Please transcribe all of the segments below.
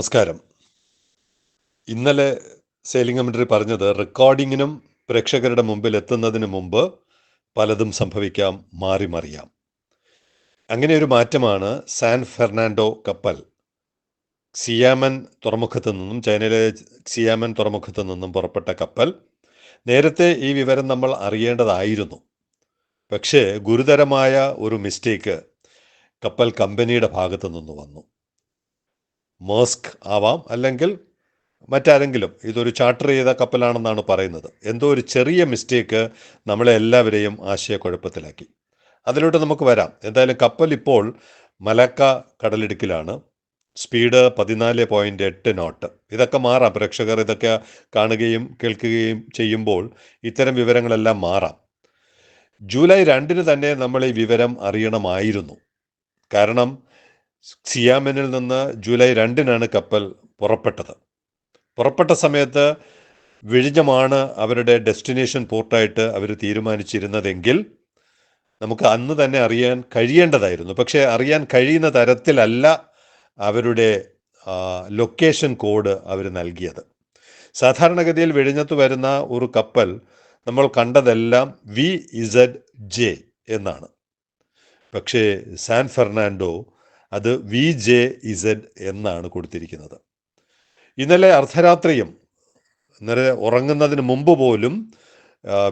നമസ്കാരം. ഇന്നലെ sailing commentary പറഞ്ഞത് റെക്കോർഡിങ്ങിനും പ്രേക്ഷകരുടെ മുമ്പിൽ എത്തുന്നതിന് മുമ്പ് പലതും സംഭവിക്കാം മാറി മറിയാം. അങ്ങനെ ഒരു മാറ്റമാണ് സാൻ ഫെർണാൻഡോ കപ്പൽ. സിയാമൻ തുറമുഖത്ത് നിന്നും ചൈനയിലെ സിയാമൻ തുറമുഖത്ത് നിന്നും പുറപ്പെട്ട കപ്പൽ. നേരത്തെ ഈ വിവരം നമ്മൾ അറിയേണ്ടതായിരുന്നു. പക്ഷേ ഗുരുതരമായ ഒരു മിസ്റ്റേക്ക് കപ്പൽ കമ്പനിയുടെ ഭാഗത്തു നിന്ന് വന്നു. മേസ്ക് ആവാം അല്ലെങ്കിൽ മറ്റാരെങ്കിലും. ഇതൊരു ചാർട്ടർ ചെയ്ത കപ്പലാണെന്നാണ് പറയുന്നത്. എന്തോ ഒരു ചെറിയ മിസ്റ്റേക്ക് നമ്മളെ എല്ലാവരെയും ആശയക്കുഴപ്പത്തിലാക്കി. അതിലോട്ട് നമുക്ക് വരാം. എന്തായാലും കപ്പൽ ഇപ്പോൾ മലക്ക കടലിടുക്കിലാണ്. സ്പീഡ് പതിനാല് പോയിന്റ് എട്ട് നോട്ട്. ഇതൊക്കെ മാറാം. പ്രേക്ഷകർ ഇതൊക്കെ കാണുകയും കേൾക്കുകയും ചെയ്യുമ്പോൾ ഇത്തരം വിവരങ്ങളെല്ലാം മാറാം. ജൂലൈ രണ്ടിന് തന്നെ നമ്മൾ ഈ വിവരം അറിയണമായിരുന്നു. കാരണം സിയാമനിൽ നിന്ന് ജൂലൈ രണ്ടിനാണ് കപ്പൽ പുറപ്പെട്ടത്. പുറപ്പെട്ട സമയത്ത് വിഴിഞ്ഞമാണ് അവരുടെ ഡെസ്റ്റിനേഷൻ പോർട്ടായിട്ട് അവർ തീരുമാനിച്ചിരുന്നതെങ്കിൽ നമുക്ക് അന്ന് തന്നെ അറിയാൻ കഴിയേണ്ടതായിരുന്നു. പക്ഷേ അറിയാൻ കഴിയുന്ന തരത്തിലല്ല അവരുടെ ലൊക്കേഷൻ കോഡ് അവർ നൽകിയത്. സാധാരണഗതിയിൽ വിഴിഞ്ഞത്ത് വരുന്ന ഒരു കപ്പൽ നമ്മൾ കണ്ടതെല്ലാം വി ഇസഡ് ജെ എന്നാണ്. പക്ഷേ സാൻ ഫെർണാൻഡോ അത് വി ജെ ഇസഡ് എന്നാണ് കൊടുത്തിരിക്കുന്നത്. ഇന്നലെ അർദ്ധരാത്രിയും ഇന്നലെ ഉറങ്ങുന്നതിന് മുമ്പ് പോലും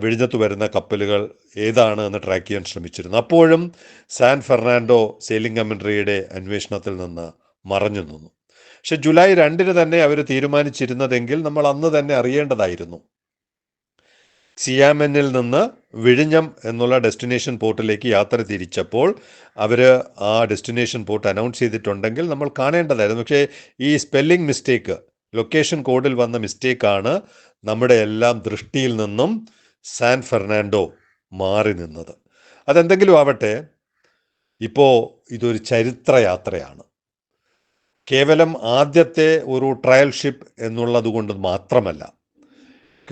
വിഴിഞ്ഞത്ത് വരുന്ന കപ്പലുകൾ ഏതാണ് എന്ന് ട്രാക്ക് ചെയ്യാൻ ശ്രമിച്ചിരുന്നു. അപ്പോഴും സാൻ ഫെർണാൻഡോ സെയിലിംഗ് കമൻട്രിയുടെ അന്വേഷണത്തിൽ നിന്ന് മറഞ്ഞു നിന്നു. പക്ഷെ ജൂലൈ രണ്ടിന് തന്നെ അവർ തീരുമാനിച്ചിരുന്നതെങ്കിൽ നമ്മൾ അന്ന് തന്നെ അറിയേണ്ടതായിരുന്നു. സിയാമെന്നിൽ നിന്ന് വിഴിഞ്ഞം എന്നുള്ള ഡെസ്റ്റിനേഷൻ പോർട്ടിലേക്ക് യാത്ര തിരിച്ചപ്പോൾ അവർ ആ ഡെസ്റ്റിനേഷൻ പോർട്ട് അനൗൺസ് ചെയ്തിട്ടുണ്ടെങ്കിൽ നമ്മൾ കാണേണ്ടതായിരുന്നു. പക്ഷേ ഈ സ്പെല്ലിംഗ് മിസ്റ്റേക്ക് ലൊക്കേഷൻ കോഡിൽ വന്ന മിസ്റ്റേക്കാണ് നമ്മുടെ എല്ലാം ദൃഷ്ടിയിൽ നിന്നും സാൻ ഫെർണാൻഡോ മാറി നിന്നത്. അതെന്തെങ്കിലും ആവട്ടെ ഇപ്പോൾ ഇതൊരു ചരിത്രയാത്രയാണ്. കേവലം ആദ്യത്തെ ഒരു ട്രയൽ ഷിപ്പ് എന്നുള്ളത് കൊണ്ട് മാത്രമല്ല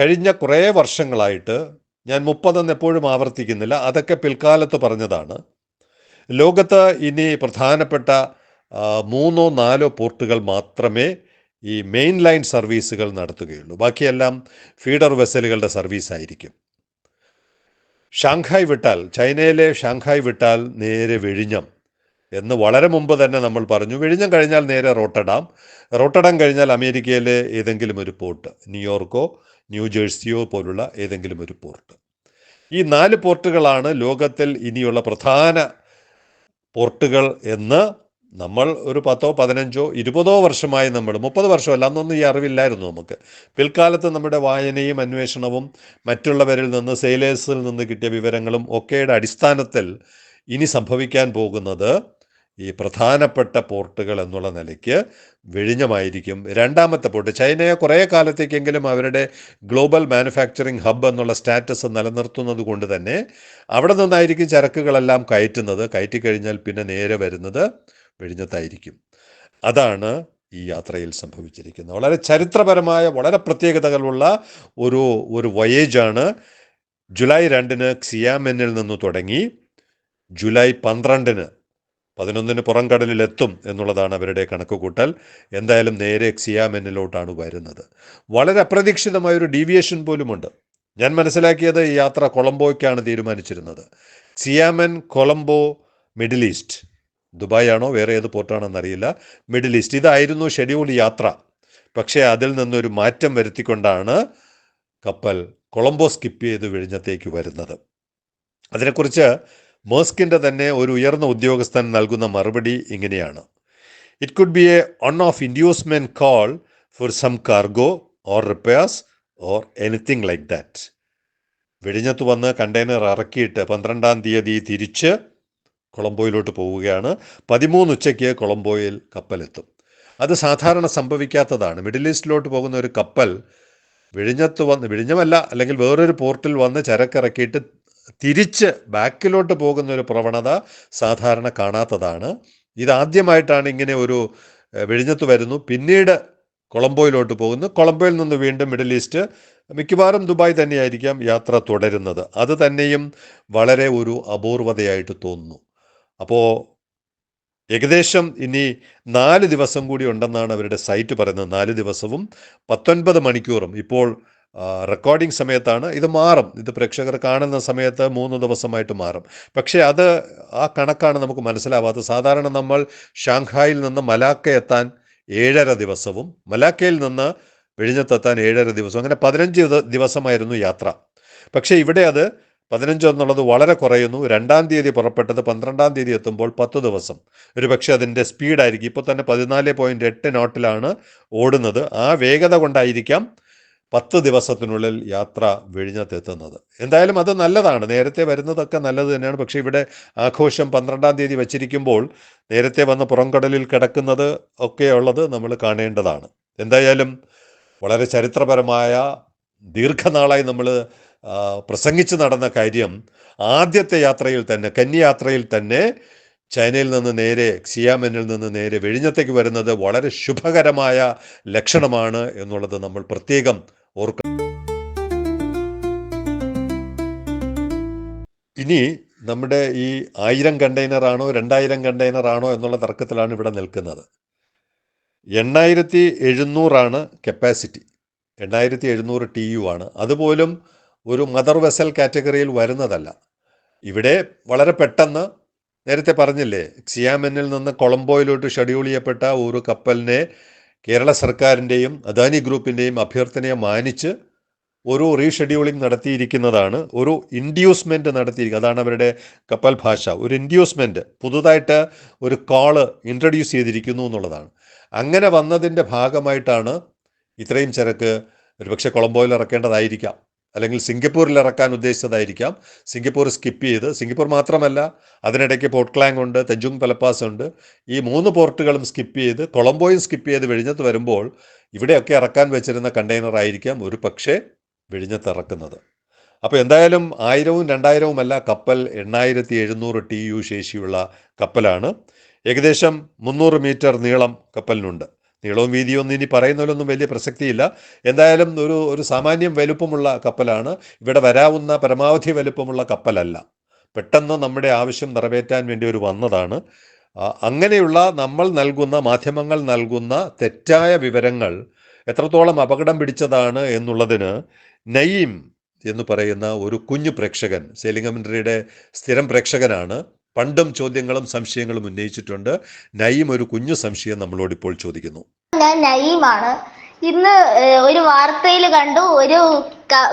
കഴിഞ്ഞ കുറേ വർഷങ്ങളായിട്ട് ഞാൻ മുപ്പതെന്ന് എപ്പോഴും ആവർത്തിക്കുന്നില്ല. അതൊക്കെ പിൽക്കാലത്ത് പറഞ്ഞതാണ്. ലോകത്ത് ഇനി പ്രധാനപ്പെട്ട മൂന്നോ നാലോ പോർട്ടുകൾ മാത്രമേ ഈ മെയിൻ ലൈൻ സർവീസുകൾ നടത്തുകയുള്ളൂ. ബാക്കിയെല്ലാം ഫീഡർ വെസലുകളുടെ സർവീസ് ആയിരിക്കും ഷാങ്ഹായ് വിട്ടാൽ ചൈനയിലെ ഷാങ്ഹായ് വിട്ടാൽ നേരെ വിഴിഞ്ഞം എന്ന് വളരെ മുമ്പ് തന്നെ നമ്മൾ പറഞ്ഞു. വിഴിഞ്ഞം കഴിഞ്ഞാൽ നേരെ റോട്ടഡാം. റോട്ടഡാം കഴിഞ്ഞാൽ അമേരിക്കയിലെ ഏതെങ്കിലും ഒരു പോർട്ട് ന്യൂയോർക്കോ ന്യൂജേഴ്സിയോ പോലുള്ള ഏതെങ്കിലും ഒരു പോർട്ട്. ഈ നാല് പോർട്ടുകളാണ് ലോകത്തിൽ ഇനിയുള്ള പ്രധാന പോർട്ടുകൾ എന്ന് നമ്മൾ ഒരു പത്തോ പതിനഞ്ചോ ഇരുപതോ വർഷമായി നമ്മൾ മുപ്പത് വർഷമല്ല അന്നൊന്നും ഈ അറിവില്ലായിരുന്നു നമുക്ക്. പിൽക്കാലത്ത് നമ്മുടെ വായനയും അന്വേഷണവും മറ്റുള്ളവരിൽ നിന്ന് സെയിലേഴ്സിൽ നിന്ന് കിട്ടിയ വിവരങ്ങളും ഒക്കെയുടെ അടിസ്ഥാനത്തിൽ ഇനി സംഭവിക്കാൻ പോകുന്നത് ഈ പ്രധാനപ്പെട്ട പോർട്ടുകൾ എന്നുള്ള നിലയ്ക്ക് വിഴിഞ്ഞമായിരിക്കും. രണ്ടാമത്തെ പോർട്ട് ചൈനയെ കുറേ കാലത്തേക്കെങ്കിലും അവരുടെ ഗ്ലോബൽ മാനുഫാക്ചറിങ് ഹബ് എന്നുള്ള സ്റ്റാറ്റസ് നിലനിർത്തുന്നത് കൊണ്ട് തന്നെ അവിടെ നിന്നായിരിക്കും ചരക്കുകളെല്ലാം കയറ്റുന്നത്. കയറ്റിക്കഴിഞ്ഞാൽ പിന്നെ നേരെ വരുന്നത് വിഴിഞ്ഞത്തായിരിക്കും. അതാണ് ഈ യാത്രയിൽ സംഭവിച്ചിരിക്കുന്നത്. വളരെ ചരിത്രപരമായ വളരെ പ്രത്യേകതകളുള്ള ഒരു ഒരു വയേജാണ് ജൂലൈ രണ്ടിന് ക്സിയാമെന്നിൽ നിന്ന് തുടങ്ങി. ജൂലൈ പന്ത്രണ്ടിന് പതിനൊന്നിന് പുറംകടലിലെത്തും എന്നുള്ളതാണ് അവരുടെ കണക്കുകൂട്ടൽ. എന്തായാലും നേരെ സിയാമെന്നിലോട്ടാണ് വരുന്നത്. വളരെ അപ്രതീക്ഷിതമായൊരു ഡീവിയേഷൻ പോലുമുണ്ട്. ഞാൻ മനസ്സിലാക്കിയത് ഈ യാത്ര കൊളംബോയ്ക്കാണ് തീരുമാനിച്ചിരുന്നത്. Xiamen Colombo Middle East. Dubai ആണോ വേറെ ഏത് പോർട്ടാണെന്നറിയില്ല. Middle East. ഇതായിരുന്നു ഷെഡ്യൂൾ യാത്ര. പക്ഷേ അതിൽ നിന്നൊരു മാറ്റം വരുത്തിക്കൊണ്ടാണ് കപ്പൽ കൊളംബോ സ്കിപ്പ് ചെയ്ത് വിഴിഞ്ഞത്തേക്ക് വരുന്നത്. അതിനെക്കുറിച്ച് മേസ്കിന്റെ തന്നെ ഒരു ഉയർന്ന ഉദ്യോഗസ്ഥൻ നൽകുന്ന മറുപടി ഇങ്ങനെയാണ്. It could be a one of inducement call for some cargo or repairs or anything like that വെടിഞ്ഞത്ത് വന്ന് കണ്ടെയ്നർ ഇറക്കിയിട്ട് പന്ത്രണ്ടാം തീയതി തിരിച്ച് കൊളംബോയിലോട്ട് പോവുകയാണ്. പതിമൂന്ന് ഉച്ചയ്ക്ക് കൊളംബോയിൽ കപ്പലെത്തും. അത് സാധാരണ സംഭവിക്കാത്തതാണ്. മിഡിൽ ഈസ്റ്റിലോട്ട് പോകുന്ന ഒരു കപ്പൽ വിഴിഞ്ഞത്ത് വന്ന് വിഴിഞ്ഞമല്ല അല്ലെങ്കിൽ വേറൊരു പോർട്ടിൽ വന്ന് ചരക്കിറക്കിയിട്ട് തിരിച്ച് ബാക്കിലോട്ട് പോകുന്ന ഒരു പ്രവണത സാധാരണ കാണാത്തതാണ്. ഇതാദ്യമായിട്ടാണ് ഇങ്ങനെ ഒരു വെഴിഞ്ഞത്ത് വരുന്നു. പിന്നീട് കൊളംബോയിലോട്ട് പോകുന്നു. കൊളംബോയിൽ നിന്ന് വീണ്ടും മിഡിൽ ഈസ്റ്റ് മിക്കവാറും ദുബായ് തന്നെയായിരിക്കാം യാത്ര തുടരുന്നത്. അത് തന്നെയും വളരെ ഒരു അപൂർവതയായിട്ട് തോന്നുന്നു. അപ്പോൾ ഏകദേശം ഇനി നാല് ദിവസം കൂടി ഉണ്ടെന്നാണ് അവരുടെ സൈറ്റ് പറയുന്നത്. നാല് ദിവസവും പത്തൊൻപത് മണിക്കൂറും. ഇപ്പോൾ റെക്കോർഡിംഗ് സമയത്താണ് ഇത് മാറും. ഇത് പ്രേക്ഷകർ കാണുന്ന സമയത്ത് മൂന്ന് ദിവസമായിട്ട് മാറും. പക്ഷേ അത് ആ കണക്കാണ് നമുക്ക് മനസ്സിലാവാത്തത്. സാധാരണ നമ്മൾ ഷാങ്ഹായിൽ നിന്ന് മലാക്ക എത്താൻ ഏഴര ദിവസവും മലാക്കയിൽ നിന്ന് വിഴിഞ്ഞത്തെത്താൻ ഏഴര ദിവസവും അങ്ങനെ പതിനഞ്ച് ദിവ- ദിവസമായിരുന്നു യാത്ര. പക്ഷേ ഇവിടെ അത് പതിനഞ്ച് എന്നുള്ളത് വളരെ കുറയുന്നു. രണ്ടാം തീയതി പുറപ്പെട്ടത് പന്ത്രണ്ടാം തീയതി എത്തുമ്പോൾ പത്ത് ദിവസം. ഒരു പക്ഷേ അതിന്റെ സ്പീഡായിരിക്കും. ഇപ്പോൾ തന്നെ പതിനാല് പോയിന്റ് എട്ട് നോട്ടിലാണ് ഓടുന്നത്. ആ വേഗത കൊണ്ടായിരിക്കാം പത്ത് ദിവസത്തിനുള്ളിൽ യാത്ര വിഴിഞ്ഞത്തെത്തുന്നത്. എന്തായാലും അത് നല്ലതാണ്. നേരത്തെ വരുന്നതൊക്കെ നല്ലത് തന്നെയാണ്. പക്ഷേ ഇവിടെ ആഘോഷം പന്ത്രണ്ടാം തീയതി വച്ചിരിക്കുമ്പോൾ നേരത്തെ വന്ന് പുറംകടലിൽ കിടക്കുന്നത് ഒക്കെയുള്ളത് നമ്മൾ കാണേണ്ടതാണ്. എന്തായാലും വളരെ ചരിത്രപരമായ ദീർഘനാളായി നമ്മൾ പ്രസംഗിച്ച് നടന്ന കാര്യം ആദ്യത്തെ യാത്രയിൽ തന്നെ കന്യാത്രയിൽ തന്നെ ചൈനയിൽ നിന്ന് നേരെ സിയാമെനിൽ നിന്ന് നേരെ വിഴിഞ്ഞത്തേക്ക് വരുന്നത് വളരെ ശുഭകരമായ ലക്ഷണമാണ് എന്നുള്ളത് നമ്മൾ പ്രത്യേകം ഓർക്കണം ഇനി നമ്മുടെ ഈ ആയിരം കണ്ടെയ്നറാണോ രണ്ടായിരം കണ്ടെയ്നർ ആണോ എന്നുള്ള തർക്കത്തിലാണ് ഇവിടെ നിൽക്കുന്നത്. എണ്ണായിരത്തി എഴുന്നൂറാണ് കപ്പാസിറ്റി എണ്ണായിരത്തി എഴുന്നൂറ് ടി യു ആണ്. അതുപോലും ഒരു മദർ വെസൽ കാറ്റഗറിയിൽ വരുന്നതല്ല. ഇവിടെ വളരെ പെട്ടെന്ന് നേരത്തെ പറഞ്ഞില്ലേ സിയാമെന്നിൽ നിന്ന് കൊളംബോയിലോട്ട് ഷെഡ്യൂൾ ചെയ്യപ്പെട്ട ഒരു കപ്പലിനെ കേരള സർക്കാരിന്റെയും അദാനി ഗ്രൂപ്പിന്റെയും അഭ്യർത്ഥനയെ മാനിച്ച് ഒരു റീഷെഡ്യൂളിംഗ് നടത്തിയിരിക്കുന്നതാണ് ഒരു ഇൻഡ്യൂസ്മെന്റ് നടത്തിയിരിക്കുക അതാണ് അവരുടെ കപ്പൽ ഭാഷ. ഒരു ഇൻഡ്യൂസ്മെന്റ് പുതുതായിട്ട് ഒരു കോൾ ഇൻട്രൊഡ്യൂസ് ചെയ്തിരിക്കുന്നു എന്നുള്ളതാണ്. അങ്ങനെ വന്നതിന്റെ ഭാഗമായിട്ടാണ് ഇത്രയും ചരക്ക് ഒരുപക്ഷെ കൊളംബോയിൽ ഇറക്കേണ്ടതായിരിക്കാം. അല്ലെങ്കിൽ സിംഗപ്പൂരിൽ ഇറക്കാൻ ഉദ്ദേശിച്ചതായിരിക്കാം. സിംഗപ്പൂർ സ്കിപ്പ് ചെയ്ത് സിംഗപ്പൂർ മാത്രമല്ല അതിനിടയ്ക്ക് പോർട്ട് ക്ലാങ് ഉണ്ട് തെഞ്ചുങ് പലപ്പാസ് ഉണ്ട്. ഈ മൂന്ന് പോർട്ടുകളും സ്കിപ്പ് ചെയ്ത് കൊളംബോയും സ്കിപ്പ് ചെയ്ത് വിഴിഞ്ഞത്ത് വരുമ്പോൾ ഇവിടെയൊക്കെ ഇറക്കാൻ വെച്ചിരുന്ന കണ്ടെയ്നർ ആയിരിക്കാം ഒരു പക്ഷേ വിഴിഞ്ഞത്ത് ഇറക്കുന്നത്. അപ്പോൾ എന്തായാലും ആയിരവും രണ്ടായിരവും അല്ല കപ്പൽ എണ്ണായിരത്തി എഴുന്നൂറ് ടി യു ശേഷിയുള്ള കപ്പലാണ്. ഏകദേശം മുന്നൂറ് മീറ്റർ നീളം കപ്പലിനുണ്ട്. നീളവും വീതിയും ഒന്നും ഇനി പറയുന്നതിലൊന്നും വലിയ പ്രസക്തിയില്ല. എന്തായാലും ഒരു ഒരു സാമാന്യം വലുപ്പമുള്ള കപ്പലാണ്. ഇവിടെ വരാവുന്ന പരമാവധി വലുപ്പമുള്ള കപ്പലല്ല. പെട്ടെന്ന് നമ്മുടെ ആവശ്യം നിറവേറ്റാൻ വേണ്ടി ഒരു വന്നതാണ്. അങ്ങനെയുള്ള നമ്മൾ നൽകുന്ന മാധ്യമങ്ങൾ നൽകുന്ന തെറ്റായ വിവരങ്ങൾ എത്രത്തോളം അപകടം പിടിച്ചതാണ് എന്നുള്ളതിന് നയീം എന്ന് പറയുന്ന ഒരു കുഞ്ഞു പ്രേക്ഷകൻ സെലിംഗമിൻട്രിയുടെ സ്ഥിരം പ്രേക്ഷകനാണ്. പണ്ടും ചോദ്യങ്ങളും സംശയങ്ങളും ഉന്നയിച്ചിട്ടുണ്ട്. നയീം ഒരു കുഞ്ഞു സംശയം നമ്മളോട് ഇപ്പോൾ ചോദിക്കുന്നു. ഞാൻ നയീമാണ്. ഇന്ന് ഒരു വാർത്തയിൽ കണ്ടു ഒരു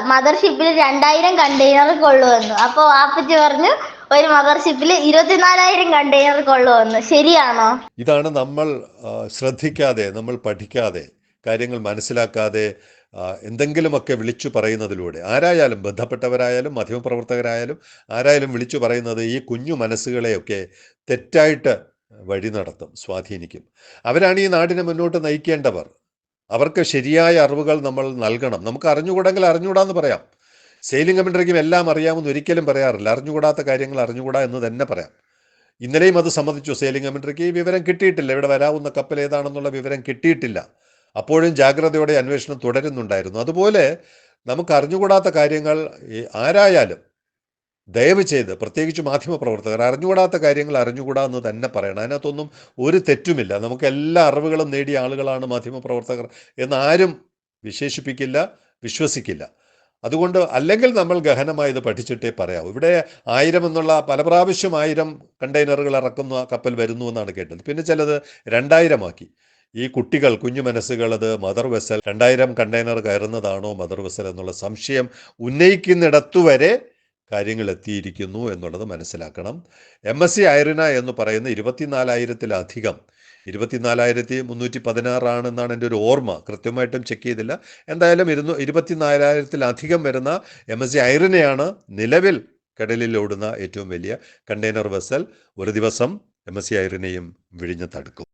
മദർഷിപ്പിൽ രണ്ടായിരം കണ്ടെയ്നർ കൊള്ളുവെന്ന്. അപ്പോൾ വാപ്പച്ചി പറഞ്ഞു ഒരു മദർഷിപ്പിൽ ഇരുപത്തിനാലായിരം കണ്ടെയ്നർ കൊള്ളുവെന്ന്. ശരിയാണോ? ഇതാണ് നമ്മൾ ശ്രദ്ധിക്കാതെ നമ്മൾ പഠിക്കാതെ കാര്യങ്ങൾ മനസ്സിലാക്കാതെ എന്തെങ്കിലുമൊക്കെ വിളിച്ചു പറയുന്നതിലൂടെ ആരായാലും ബന്ധപ്പെട്ടവരായാലും മാധ്യമപ്രവർത്തകരായാലും ആരായാലും വിളിച്ചു പറയുന്നത് ഈ കുഞ്ഞു മനസ്സുകളെയൊക്കെ തെറ്റായിട്ട് വഴി നടത്തും സ്വാധീനിക്കും. അവരാണ് ഈ നാടിനെ മുന്നോട്ട് നയിക്കേണ്ടവർ. അവർക്ക് ശരിയായ അറിവുകൾ നമ്മൾ നൽകണം. നമുക്ക് അറിഞ്ഞുകൂടെങ്കിൽ അറിഞ്ഞുകൂടാന്ന് പറയാം. സെയിലിംഗ് കമൻട്രിക്കും എല്ലാം അറിയാമെന്ന് ഒരിക്കലും പറയാറില്ല. അറിഞ്ഞുകൂടാത്ത കാര്യങ്ങൾ അറിഞ്ഞുകൂടാ എന്ന് തന്നെ പറയാം. ഇന്നലെയും അത് സംബന്ധിച്ചു സെയിലിംഗ് കമൻട്രിക്ക് ഈ വിവരം കിട്ടിയിട്ടില്ല. ഇവിടെ വരാവുന്ന കപ്പൽ ഏതാണെന്നുള്ള വിവരം കിട്ടിയിട്ടില്ല. അപ്പോഴും ജാഗ്രതയോടെ അന്വേഷണം തുടരുന്നുണ്ടായിരുന്നു. അതുപോലെ നമുക്ക് അറിഞ്ഞുകൂടാത്ത കാര്യങ്ങൾ ആരായാലും ദയവ് ചെയ്ത് പ്രത്യേകിച്ച് മാധ്യമപ്രവർത്തകർ അറിഞ്ഞുകൂടാത്ത കാര്യങ്ങൾ അറിഞ്ഞുകൂടാ എന്ന് തന്നെ പറയണം. അതിനകത്തൊന്നും ഒരു തെറ്റുമില്ല. നമുക്ക് എല്ലാ അറിവുകളും നേടിയ ആളുകളാണ് മാധ്യമപ്രവർത്തകർ എന്നാരും വിശേഷിപ്പിക്കില്ല വിശ്വസിക്കില്ല. അതുകൊണ്ട് അല്ലെങ്കിൽ നമ്മൾ ഗഹനമായി ഇത് പഠിച്ചിട്ടേ പറയാവൂ. ഇവിടെ ആയിരം എന്നുള്ള പല പ്രാവശ്യം ആയിരം കണ്ടെയ്നറുകൾ ഇറക്കുന്ന കപ്പൽ വരുന്നു എന്നാണ് കേട്ടത്. പിന്നെ ചിലത് രണ്ടായിരമാക്കി. ഈ കുട്ടികൾ കുഞ്ഞു മനസ്സുകൾ അത് മദർ വെസൽ രണ്ടായിരം കണ്ടെയ്നർ കയറുന്നതാണോ മദർ വെസൽ എന്നുള്ള സംശയം ഉന്നയിക്കുന്നിടത്തുവരെ കാര്യങ്ങൾ എത്തിയിരിക്കുന്നു എന്നുള്ളത് മനസ്സിലാക്കണം. എം എസ് സി ഐറിന എന്ന് പറയുന്ന ഇരുപത്തിനാലായിരത്തിലധികം ഇരുപത്തിനാലായിരത്തി മുന്നൂറ്റി പതിനാറാണെന്നാണ് എന്റെ ഒരു ഓർമ്മ. കൃത്യമായിട്ടും ചെക്ക് ചെയ്തില്ല. എന്തായാലും ഇരുന്നു ഇരുപത്തിനാലായിരത്തിലധികം വരുന്ന എം എസ് സി ഐറിനയാണ് നിലവിൽ കടലിൽ ഓടുന്ന ഏറ്റവും വലിയ കണ്ടെയ്നർ വെസൽ ഒരു ദിവസം എം എസ് സി ഐറിനെയും വിഴിഞ്ഞത്തടുക്കും